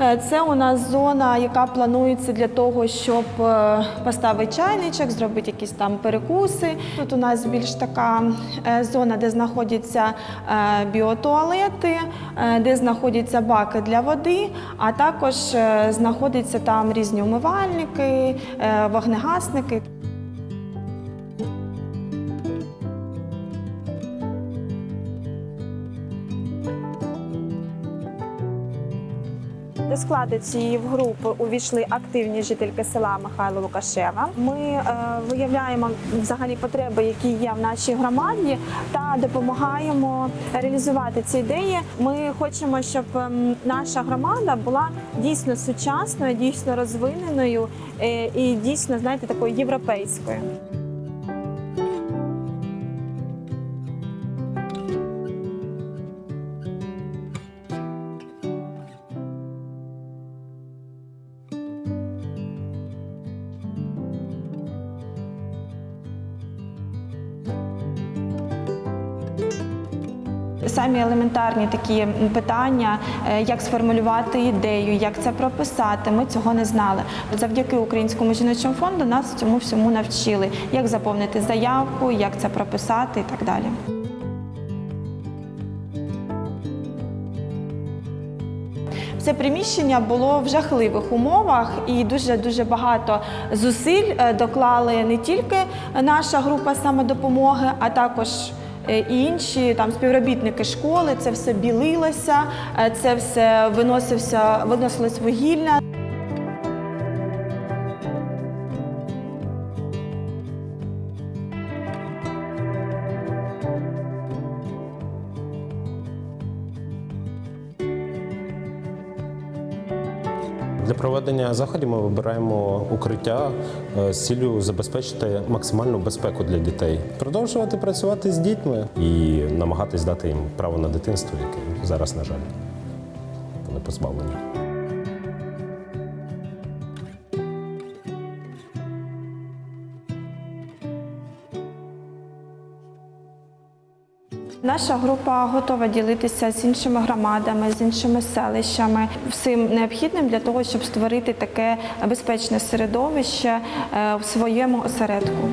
Е, Це у нас зона, яка планується для того, щоб е, поставити чайничок, зробити якісь там перекуси. Тут у нас більш така е, зона, де знаходяться біотуалети, де знаходяться баки для води, а також знаходяться там різні умивальники, вогнегасники. До складу цієї групи увійшли активні жительки села Михайло Лукашева. Ми е, виявляємо взагалі потреби, які є в нашій громаді, та допомагаємо реалізувати ці ідеї. Ми хочемо, щоб ем, наша громада була дійсно сучасною, дійсно розвиненою е, і дійсно, знаєте, такою європейською. Самі елементарні такі питання, е, як сформулювати ідею, як це прописати, ми цього не знали. Завдяки Українському жіночому фонду нас цьому всьому навчили, як заповнити заявку, як це прописати і так далі. Це приміщення було в жахливих умовах, і дуже дуже багато зусиль е, доклали не тільки наша група самодопомоги, а також і інші там співробітники школи. Це все білилося, е, це все виносився, виносилось вугілля. Для проведення заходів ми вибираємо укриття е, з цілею забезпечити максимальну безпеку для дітей, продовжувати працювати з дітьми і намагатись дати їм право на дитинство, яке зараз, на жаль, вони позбавлені. Наша група готова ділитися з іншими громадами, з іншими селищами, всім необхідним для того, щоб створити таке безпечне середовище е, в своєму осередку.